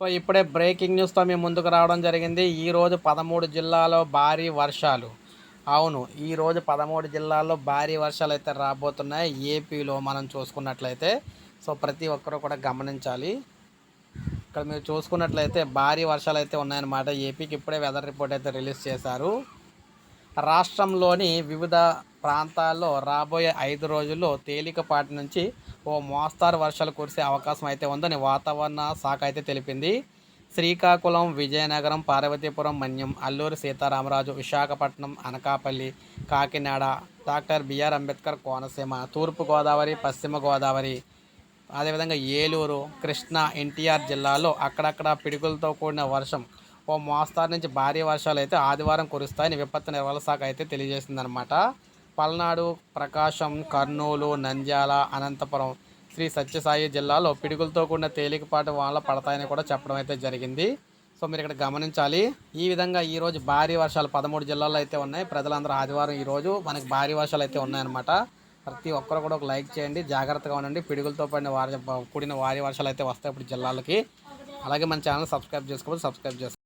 So ఇప్పుడే breaking న్యూస్తో మేము ముందుకు రావడం జరిగింది. ఈరోజు పదమూడు జిల్లాలో భారీ వర్షాలు. అవును ఈరోజు పదమూడు జిల్లాల్లో భారీ వర్షాలు అయితే రాబోతున్నాయి. ఏపీలో మనం చూసుకున్నట్లయితే సో ప్రతి ఒక్కరూ కూడా గమనించాలి. ఇక్కడ మీరు చూసుకున్నట్లయితే భారీ వర్షాలు అయితే ఉన్నాయన్నమాట. ఏపీకి ఇప్పుడే వెదర్ రిపోర్ట్ అయితే రిలీజ్ చేశారు. రాష్ట్రంలోని వివిధ ప్రాంతాల్లో రాబోయే ఐదు రోజుల్లో తేలికపాటి నుంచి ఓ మోస్తారు వర్షాలు కురిసే అవకాశం అయితే ఉందని వాతావరణ శాఖ అయితే తెలిపింది. శ్రీకాకుళం విజయనగరం పార్వతీపురం మన్యం అల్లూరి సీతారామరాజు విశాఖపట్నం అనకాపల్లి కాకినాడ డాక్టర్ బిఆర్ అంబేద్కర్ కోనసీమ తూర్పుగోదావరి పశ్చిమ గోదావరి అదేవిధంగా ఏలూరు కృష్ణా ఎన్టీఆర్ జిల్లాలో అక్కడక్కడ పిడుగులతో కూడిన వర్షం ఓ మోస్తారు నుంచి భారీ వర్షాలు అయితే ఆదివారం కురుస్తాయని విపత్తు నిర్వహణ శాఖ అయితే తెలియజేసిందనమాట పల్నాడు ప్రకాశం కర్నూలు నంద్యాల అనంతపురం శ్రీ సత్యసాయి జిల్లాలో పిడుగులతో కూడిన తేలికపాటి వానలు పడతాయని కూడా చెప్పడం అయితే జరిగింది. సో మీరు ఇక్కడ గమనించాలి. ఈ విధంగా ఈరోజు భారీ వర్షాలు పదమూడు జిల్లాల్లో అయితే ఉన్నాయి. ప్రజలందరూ ఆదివారం ఈరోజు మనకి భారీ వర్షాలు అయితే ఉన్నాయన్నమాట. ప్రతి ఒక్కరు కూడా ఒక లైక్ చేయండి. జాగ్రత్తగా ఉండండి. పిడుగులతో పడిన వారి కూడిన వారి వర్షాలు అయితే వస్తాయి ఇప్పుడు జిల్లాలకి. అలాగే మన ఛానల్ సబ్స్క్రైబ్ చేసుకోవాలి సబ్స్క్రైబ్ చేసుకోండి